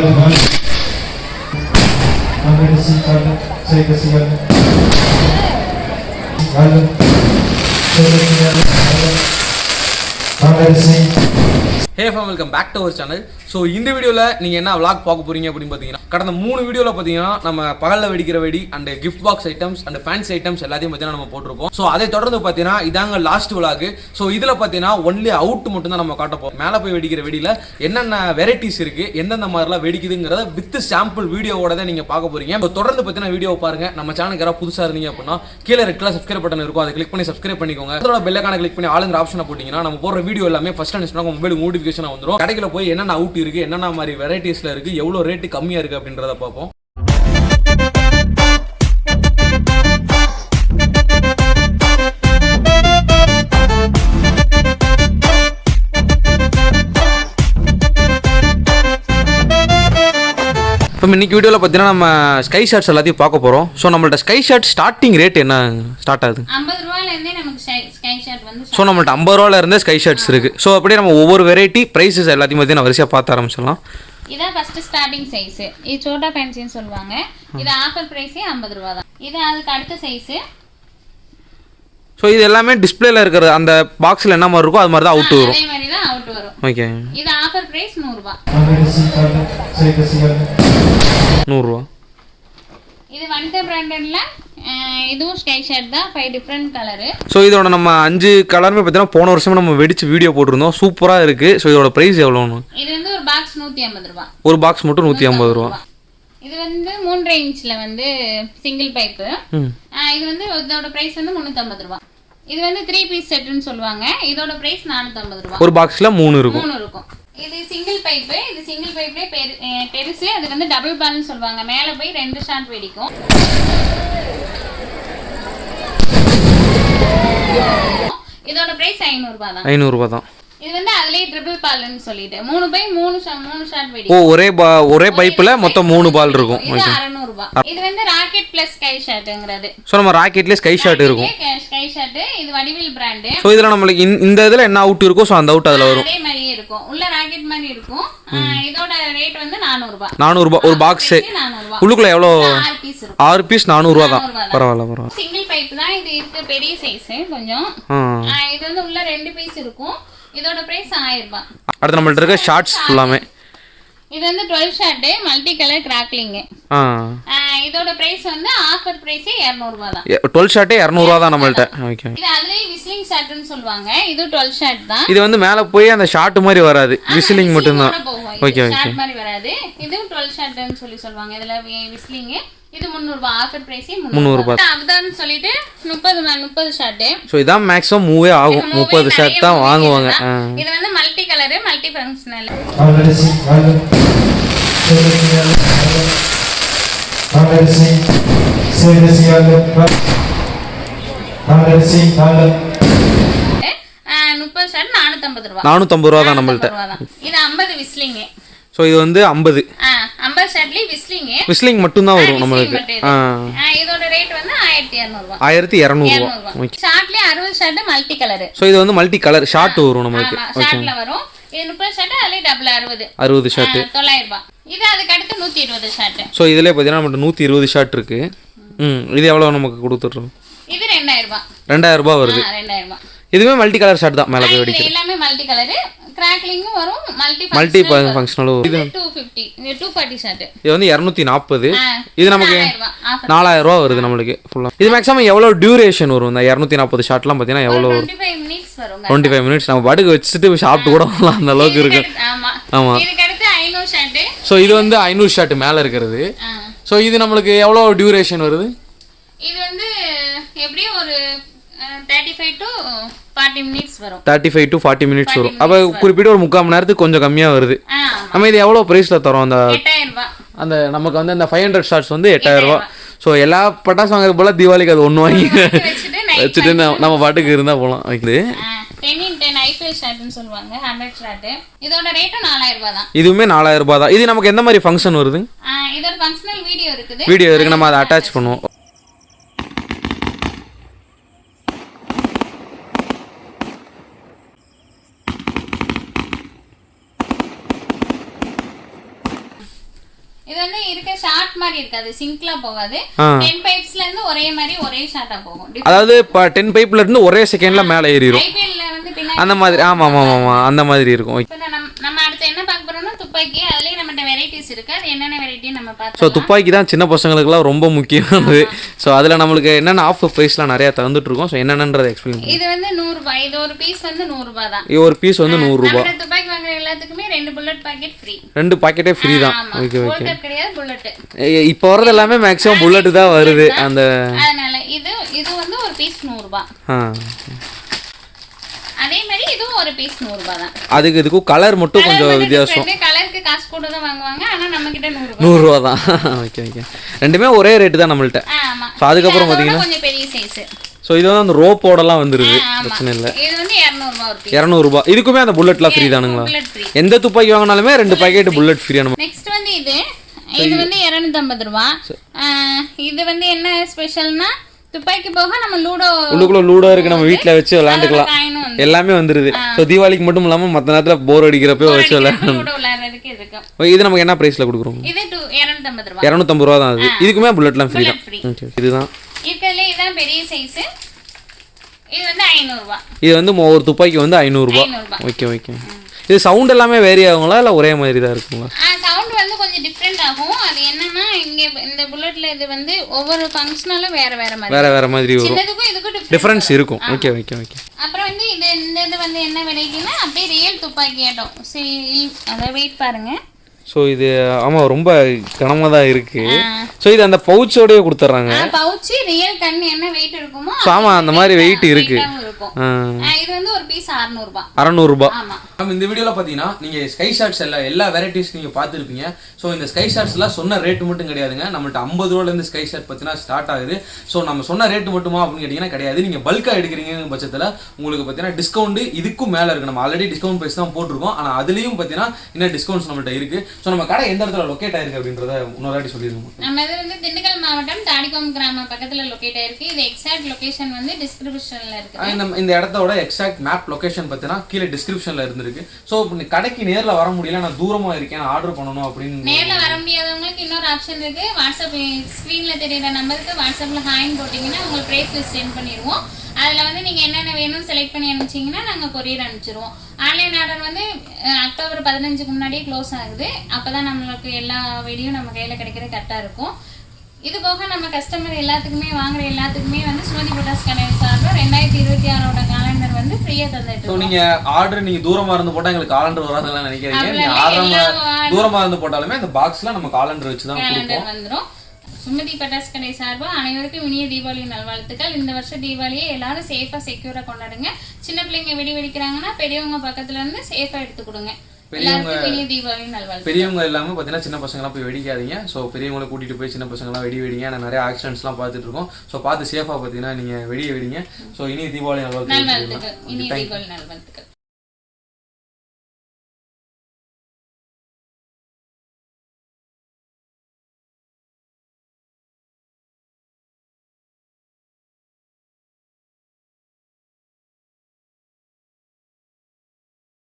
vai, vai. Anda assim, olha. Segue assim, olha. Olha. Segue assim, olha. Anda assim. Hey fam welcome back to our channel so இந்த வீடியோவில் நீங்கள் என்ன vlog பார்க்க போறீங்க அப்படின்னு பார்த்தீங்கன்னா கடந்த மூணு வீடியோவில் பார்த்தீங்கன்னா நம்ம பகலில் வெடிக்கிற வெடி and gift box items and fans items எல்லாத்தையும் பார்த்தீங்கன்னா நம்ம போட்டிருப்போம். ஸோ அதை தொடர்ந்து பார்த்தீங்கன்னா இதாங்க லாஸ்ட் vlog. ஸோ இதில் பார்த்தீங்கன்னா ஒன்லி அவுட் மட்டும் தான் நம்ம காட்ட போகிறோம் மேலே போய் வெடிக்கிற வெடியில் என்னென்ன வெரைட்டிஸ் இருக்குது எந்தெந்த மாதிரிலாம் வெடிக்குதுங்கிறத வித் சாம்பிள் வீடியோவோட தான் நீங்கள் பார்க்க போகிறீங்க இப்போ தொடர்ந்து பார்த்தீங்கன்னா வீடியோ பாருங்க. நம்ம சேனலுக்கு யாராவது புதுசாக இருந்தீங்க அப்படின்னா கீழே ரெட்டில் சப்ஸ்கிரைப் பட்டன் இருக்கும். அதை கிளிக் பண்ணி சப்ஸ்கிரைப் பண்ணிக்கோங்க. அதோட பெல்லைக்கான கிளிக் பண்ணி ஆளுங்கிற ஆப்ஷனை போட்டிங்கன்னா நம்ம போடுற வீடியோ எல்லாமே ஃபஸ்ட் அண்ட் உங்கள் மொபைல் நோட்டிஃபிகேஷன் வந்துடும் கடையில் போய் என்னென்ன அவுட் இருக்குது என்னென்ன மாதிரி வெரைட்டிஸில் இருக்குது எவ்வளோ ரேட்டு கம்மியாக இருக்குது அப்படின்றத பார்ப்போம். இப்போ இன்னைக்கு வீடியோவில் பார்த்தீங்கன்னா நம்ம ஸ்கை ஷாட்ஸ் எல்லாத்தையும் பார்க்க போகிறோம் ஸோ நம்மள்ட்ட ஸ்கை ஷாட் ஸ்டார்டிங் ரேட் என்ன? ஸ்டார்ட் ஆகுது. ஸோ நம்மள்ட்ட ஐம்பது ரூபால இருந்தே ஸ்கை ஷாட்ஸ் இருக்குது ஸோ அப்படியே நம்ம ஒவ்வொரு வெரைட்டி ப்ரைஸஸ் எல்லாத்தையும் பார்த்தீங்கன்னா வரிசையாக பார்த்து ஆரம்பிச்சிடலாம். இதான் ஃபர்ஸ்ட் ஸ்டார்டிங் சைஸ் இது சோட்டா ஃபேன்சின்னு சொல்லுவாங்க. இது ஆஃபர் பிரைஸே ஐம்பது ரூபா தான் இது அதுக்கு அடுத்த சைஸ் ஸோ இது எல்லாமே டிஸ்பிளேல இருக்கிற அந்த பாக்ஸில் என்ன மாதிரி இருக்கோ அது மாதிரி தான் அவுட் வரும். அதே மாதிரி தான் அவுட் வரும். ஓகே இது ஆஃபர் பிரைஸ் நூறுரூபா Kamerası geldim. Seyirciler. நூறுரூவா இது வந்த பிராண்டட்ல இதுவும் ஸ்கை ஷாட் தான் ஃபைவ் டிஃப்ரெண்ட் கலரு ஸோ இதோட நம்ம அஞ்சு கலருமே பார்த்தீங்கன்னா போன வருஷம் நம்ம வெடிச்சு வீடியோ போட்டிருந்தோம். சூப்பராக இருக்குது ஸோ இதோட ப்ரைஸ் எவ்வளோன்னு இது வந்து ஒரு பாக்ஸ் நூற்றி ஐம்பது ரூபா. ஒரு பாக்ஸ் மட்டும் நூற்றி ஐம்பது ரூபா. இது வந்து மூன்றரை இன்ச்சில் வந்து சிங்கிள் பைப்பு இது வந்து இதோட பிரைஸ் வந்து முந்நூற்றம்பது ரூபா. இது வந்து த்ரீ பீஸ் செட்டுன்னு சொல்லுவாங்க. இதோட பிரைஸ் நானூற்றம்பது ரூபா. ஒரு பாக்ஸில் மூணு இருக்கும். மூணு இருக்கும். இது சிங்கிள் பைப்பு இது சிங்கிள் பைப்லேயே பெரு பெருசு. அது வந்து டபுள் பால்னு சொல்லுவாங்க. மேலே போய் ரெண்டு ஷாட் வெடிக்கும். இதோட பிரைஸ் ஐநூறுரூபா தான் ஐநூறுரூவா தான் இது வந்து அதுலயே ட்ரிபிள் பால்னு சொல்லிட்டு மூணு பை மூணு மூணு ஷாட் ஓ வெடிக்கும் ஒரே ஒரே பைப்பில் மொத்தம் மூணு பால் இருக்கும். இது அறநூறுபா இது வந்து ராக்கெட் பிளஸ் ஸ்கை ஷாட்டுங்கிறது ஸோ நம்ம ராக்கெட்லேயே ஸ்கை ஷாட் இருக்கும். ஸ்கை ஷாட்டு இது வடிவில் பிராண்டு ஸோ இதில் நம்மளுக்கு இந்த- இதில் என்ன அவுட் இருக்கோ ஸோ அந்த அவுட் அதில் வரும். அதே மாதிரியே இருக்கும். உள்ள ராக்கெட் மாதிரி இருக்கும். இதோட ரேட் வந்து நானூறுபா நானூறுபா. ஒரு பாக்ஸு உள்ளுக்குள்ள எவ்வளோ? ஆறு பீஸ் இருக்கும். ஆறு பீஸ் நானூறுரூவா தான். நானூறுபா தான். பரவாயில்ல பரவாயில்ல. சிங்கிள் பைப் தான். இது இருக்க பெரிய சைஸ் கொஞ்சம். இது வந்து உள்ள ரெண்டு பீஸ் இருக்கும். இதோட பிரைஸ் ஆயிரம் ரூபாய். அடுத்து நம்மள்ட்ட இருக்க ஷார்ட்ஸ் ஃபுல்லாமே இது வந்து twelve shot multi colour crackling ஆ. இதோட பிரைஸ் வந்து ஆஃபர் பிரைஸே இரநூறுபா தான். டுவெல் ஷார்ட்டே இரநூறுவா தான் நம்மள்ட்ட. ஓகே இது அதுலயே விஸ்லிங் ஷார்ட்னு சொல்லுவாங்க. இது டுவெல் ஷார்ட் தான். இது வந்து மேலே போய் அந்த ஷார்ட் மாதிரி வராது. விசிலிங் மட்டும்தான். ஓகே ஓகே ஷார்ட் மாதிரி வராது. இதுவும் டுவெல் ஷார்ட்னு சொல்லி சொல்லுவாங்க. இதுல விஸ்லிங் இது முந்நூறுபா ஆஃபர் பிரைஸே முந்நூறுபா. அப்தான் சொல்லிட்டு முப்பது முப்பது ஷார்ட்டு ஸோ இதான் மேக்ஸிமம் மூவே ஆகும். முப்பது ஷர்ட் தான் வாங்குவாங்க. ஆ. இது வந்து மல்டி கலரு மல்டி ஃபங்க்ஷனல். முப்பது ஷார்ட் நானூத்தம்பது ரூபா. நானூற்றம்பது ரூபா தான் நம்மள்ட்ட. இது ஐம்பது விஸ்லிங்கு ஸோ இது வந்து ஐம்பது. ஐம்பது ஷார்ட்லயே விஸ்லிங்கு விசிலிங் மட்டும்தான் வரும் நம்மளுக்கு. இதோட ரேட் வந்து ஆயிரத்தி இரநூறுவா. ஆயிரத்தி இரநூறுவா. ஷார்ட்லயே அறுபது ஷார்ட் மல்டி கலரு ஸோ இது வந்து மல்டி கலர் ஷார்ட் வரும் நம்மளுக்கு. ஷார்ட்ல வரும். இது முப்பது ஷார்ட் அதுலயே டபுள் அறுபது. அறுபது ஷார்ட் தொள்ளாயிரம் ரூபாய் இது அதுக்கு அடுத்து நூத்தி இருபது ஷார்ட் ஸோ இதில் பார்த்தீங்கன்னா நம்மகிட்ட நூற்றி இருபது ஷார்ட் இருக்கு. ம் இது எவ்வளோ நமக்கு கொடுத்துட்றோம் இது ரெண்டாயிரம் ரூபாய் ரெண்டாயிரம் ரூபாய் வருது. ரெண்டாயிரம் ரூபாய் இதுவுமே மல்டி கலர் ஷார்ட் தான் மேலே போய் எல்லாமே மல்டி கலரு கிராக்லிங்கும் வரும் மல்டி மல்டி ஃபங்க்ஷனலும் இது two fifty two forty shot இது வந்து இரநூத்தி நாற்பது இது நமக்கு நாலாயிரம் ரூபா வருது நம்மளுக்கு ஃபுல்லாக இது மேக்ஸிமம் எவ்வளோ டியூரேஷன் வரும்? இந்த இரநூத்தி நாற்பது ஷார்ட்லாம் பார்த்தீங்கன்னா எவ்வளோ டுவெண்ட்டி ஃபைவ் மினிட்ஸ் வரும் டுவெண்ட்டி ஃபைவ் மினிட்ஸ் நம்ம படுக்க வச்சுட்டு சாப்பிட்டு கூட வரலாம் அந்த அளவுக்கு இருக்கு. ஆமா. ஆமா. இதுக்கு அடுத்து ஐநூறு ஷார்ட் ஸோ இது வந்து ஐநூறு ஷார்ட் மேலே இருக்கிறது. ஸோ இது நம்மளுக்கு எவ்வளோ டியூரேஷன் வருது? இது வந்து எப்படியும் ஒரு thirty five to thirty five to forty minutes வரும். அப்போ குறிப்பிட்ட ஒரு முக்கால் மணி நேரத்துக்கு கொஞ்சம் கம்மியாக வருது. நம்ம இது எவ்வளோ ப்ரைஸில் தரோம் அந்த அந்த நமக்கு வந்து அந்த ஃபைவ் ஹண்ட்ரட் ஷார்ட்ஸ் வந்து எட்டாயிரம் ரூபா. ஸோ எல்லா பட்டாசு வாங்குறது போல தீபாவளிக்கு அது ஒன்று வாங்கி வச்சுட்டு நம்ம- பாட்டுக்கு இருந்தால் போகலாம் தான். இதுவுமே நாலாயிரம் ரூபாய் தான். இது நமக்கு எந்த மாதிரி ஃபங்க்ஷன் வருது? வீடியோ இருக்கு. நம்ம அதை அட்டாச் பண்ணுவோம் இது வந்து இருக்க ஷார்ட் மாதிரி இருக்காது. சிங்க்ல போகாது. ஆ. டென் பைப்ஸ்ல இருந்து ஒரே மாதிரி ஒரே ஷார்ட்டா போகும். அதாவது இப்போ டென் பைப்ல இருந்து ஒரே செகண்ட்ல மேலே ஏறிடும் ஐபிஎல்ல வந்து பின்னாடி அந்த மாதிரி ஆமாம் ஆமாம் ஆமாம் அந்த மாதிரி இருக்கும். இப்ப நம்ம நம்ம அடுத்து என்ன பார்க்க போறோம்னா துப்பாக்கி அதுலயே நம்மகிட்ட வெரைட்டிஸ் இருக்கு. அது என்னென்ன வெரைட்டி நம்ம ஸோ பார்த்தோம் துப்பாக்கி தான் சின்ன பசங்களுக்குலாம் ரொம்ப முக்கியமானது. ஸோ அதில் நம்மளுக்கு என்னென்ன ஆஃபர் ப்ரைஸ்லாம் நிறையா தந்துட்டு இருக்கோம் ஸோ என்னென்னன்றதை எக்ஸ்பிளைன் இது வந்து நூறு ரூபாய். இது ஒரு பீஸ் வந்து நூறு ரூபாய் தான். இது ஒரு பீஸ் வந்து நூறுரூபா துப்பாக்கி வாங்குற எல்லாத்துக்குமே ரெண்டு புல்லட் பாக்கெட் ஃப்ரீ ரெண்டு பாக்கெட்டே ஃப்ரீ தான். ஓகே ஓகே புல்லட் கிடையாது புல்லட் இப்போ வரது எல்லாமே மேக்ஸிமம் புல்லட்டு தான் வருது. அந்த அதனால இது இது வந்து ஒரு பீஸ் நூறு ரூபாய். ஆ. அதே மாதிரி இதுவும் ஒரு பீஸ் நூறு ரூபாய் தான். அதுக்கு இதுக்கும் கலர் மட்டும் கொஞ்சம் வித்தியாசம். கலருக்கு காசு கூட தான் வாங்குவாங்க. ஆனா நம்ம கிட்ட நூறு ரூபாய் நூறுரூவா தான். ஓகே ஓகே ரெண்டுமே ஒரே ரேட்டு தான் நம்மள்ட்ட. So, அதுக்கப்புறம் பாத்தீங்கன்னா- கொஞ்சம் பெரிய சைஸ் ஸோ இது வந்து அந்த ரோப்போடலாம் வந்துருது. பிரச்சனை இல்லை. இது வந்து 200 ரூபாய் ஒரு பீஸ் இரநூறுபா இதுக்குமே அந்த புல்லட்லாம் ஃப்ரீ தானுங்களா? எந்த துப்பாக்கி வாங்கினாலுமே ரெண்டு பாக்கெட் புல்லட் ஃப்ரீ நெக்ஸ்ட் வந்து இது. இது வந்து 250 ரூபா இது வந்து என்ன ஸ்பெஷல்னா துப்பாக்கி போக நம்ம லூடோ உள்ளுக்குள்ள லூடோ இருக்கு நம்ம வீட்டில் வச்சு விளையாண்டுக்கலாம். எல்லாமே வந்துருது. ஸோ தீபாவளிக்கு மட்டும் இல்லாமல் மற்ற நேரத்தில் போர் அடிக்கிறப்ப வச்சு இருக்கு இது நமக்கு என்ன ப்ரைஸில் கொடுக்குறோம்? இது இரநூத்தம்பது ரூபா. தான் அது. இதுக்குமே புல்லட்லாம் ஃப்ரீ தான். இதுதான். இருக்கிறதுல இதுதான் பெரிய சைஸ் இது வந்து ஐநூறுரூவா இது வந்து ஒரு துப்பாக்கி வந்து ஐநூறுரூபா ஓகே ஓகே இது சவுண்ட் எல்லாமே வேரி ஆகுங்களா? இல்லை ஒரே மாதிரி தான் இருக்குங்களா கொஞ்சம் டிஃப்ரெண்ட் ஆகும். அது என்னன்னா இங்க இந்த புல்லட்ல இது வந்து ஒவ்வொரு ஃபங்க்ஷனாலும் வேற வேற மாதிரி. வேற வேற மாதிரி வரும். சின்னதுக்கும் இதுக்கும் டிஃப்ரென்ஸ் இருக்கும். ஓகே ஓகே ஓகே அப்புறம் வந்து இது இந்த இது வந்து என்ன வெரைட்டினா அப்படியே ரியல் துப்பாக்கி ஆட்டம். சரி அதை வெயிட் பாருங்க. ஸோ இது ஆமாம் ரொம்ப கனமாக தான் இருக்கு ஸோ இது அந்த பவுச்சோடயே கொடுத்துட்றாங்க பவுச்சு ரியல் கண் என்ன வெயிட் இருக்குமோ ஸோ ஆமாம் அந்த மாதிரி வெயிட் இருக்கு. weight-ஆவும் இருக்கும். ஆ, ஆ, இது வந்து ஒரு பீஸ் 600 ரூபாய் அறநூறுபா. ஆமா. நம்ம இந்த வீடியோவில் பார்த்தீங்கன்னா நீங்கள் ஸ்கை ஷார்ட்ஸ் எல்லா எல்லா வெரைட்டிஸ் நீங்கள் பார்த்துருப்பீங்க ஸோ இந்த ஸ்கை ஷார்ட்ஸ்லாம் சொன்ன ரேட்டு மட்டும் கிடையாதுங்க. நம்மள்ட்ட ஐம்பது ரூபாலேருந்து ஸ்கை ஷார்ட் பார்த்தீங்கன்னா ஸ்டார்ட் ஆகுது. ஸோ நம்ம சொன்ன ரேட்டு மட்டுமா அப்படின்னு கேட்டிங்கன்னா கிடையாது. நீங்கள் பல்காக எடுக்கிறீங்க பட்சத்தில் உங்களுக்கு பார்த்தீங்கன்னா டிஸ்கவுண்ட் இதுக்கும் மேலே இருக்குது நம்ம ஆல்ரெடி டிஸ்கவுண்ட் ப்ரைஸ் தான் போட்டிருக்கோம். ஆனால் அதுலேயும் பார்த்தீங்கன்னா இன்னும் டிஸ்கவுண்ட்ஸ் நம்மள்ட்ட இருக்குது ஸோ நம்ம கடை எந்த இடத்துல லொக்கேட் ஆயிருக்கு அப்படின்றத இன்னொரு வாட்டி சொல்லிடுவோம் நம்ம இது வந்து திண்டுக்கல் மாவட்டம் தாடிக்கோம் கிராமம் பக்கத்துல லொகேட் ஆயிருக்கு. இது எக்ஸாக்ட் லொகேஷன் வந்து டிஸ்கிரிப்ஷன்ல இருக்கு. இந்த இடத்தோட எக்ஸாக்ட் மேப் லொகேஷன் பார்த்தீங்கன்னா கீழே டிஸ்கிரிப்ஷனில் இருந்திருக்கு. ஸோ கடைக்கு நேரில் வர முடியல நான் தூரமாக இருக்கேன் ஆர்டர் பண்ணணும் அப்படின்னு நேர்ல வர முடியாதவங்களுக்கு இன்னொரு ஆப்ஷன் இருக்கு. வாட்ஸ்அப் ஸ்க்ரீன்ல தெரியுற நம்பருக்கு வாட்ஸ்அப்ல ஹாய்னு போட்டீங்கன்னா உங்களுக்கு பிரைஸ் லிஸ்ட் சென்ட் பண்ணிடுவோம். அதுல வந்து நீங்க என்னென்ன வேணும்னு செலக்ட் பண்ணி அனுப்பிச்சீங்கன்னா நாங்க கொரியர் அனுப்பிச்சிருவோம். ஆன்லைன் ஆர்டர் வந்து அக்டோபர் பதினஞ்சுக்கு முன்னாடியே க்ளோஸ் ஆகுது. அப்பதான் நம்மளுக்கு எல்லா வீடியும் நம்ம கையில கிடைக்கிறது கரெக்டா இருக்கும். இது போக நம்ம கஸ்டமர் எல்லாத்துக்குமே வாங்குற எல்லாத்துக்குமே வந்து சுமதி பட்டாஸ் கடை சார்பில் ரெண்டாயிரத்தி இருபத்தி ஆறோட காலண்டர் வந்து ஃப்ரீயா தந்துட்டு ஸோ. நீங்க ஆர்டர் நீங்க தூரமா இருந்து போட்டா எங்களுக்கு காலண்டர் வராதுலாம் நினைக்காதீங்க. நீங்க தூரமா இருந்து போட்டாலுமே அந்த பாக்ஸ்ல நம்ம காலண்டர் வச்சு தான் கேலண்டர் வந்துரும். சுமதி பட்டாஸ் கடை சார்பா அனைவருக்கும் இனிய தீபாவளி நல்வாழ்த்துக்கள். இந்த வருஷம் தீபாவளியை எல்லாரும் சேஃபா செக்யூரா கொண்டாடுங்க. சின்ன பிள்ளைங்க வெடி வெடிக்கிறாங்கன்னா பெரியவங்க பக்கத்துல இருந்து சேஃபா எடுத்து கொடுங்க. நல்வாழ்த்து பெரியவங்க எல்லாமே பார்த்தீங்கன்னா சின்ன பசங்களாம் போய் வெடிக்காதீங்க. ஸோ பெரியவங்களை கூட்டிட்டு போய் சின்ன பசங்களாம் வெடி வெடிங்க. நான் நிறைய ஆக்சிடென்ட்ஸ்லாம் பார்த்துட்டு இருக்கோம். ஸோ பார்த்து சேஃபாக பார்த்தீங்கன்னா நீங்கள் வெடிய வெடிங்க. ஸோ இனி தீபாவளி நல்வாழ்த்துக்கள். இனிய தீபாவளி நல்வாழ்த்துக்கள்.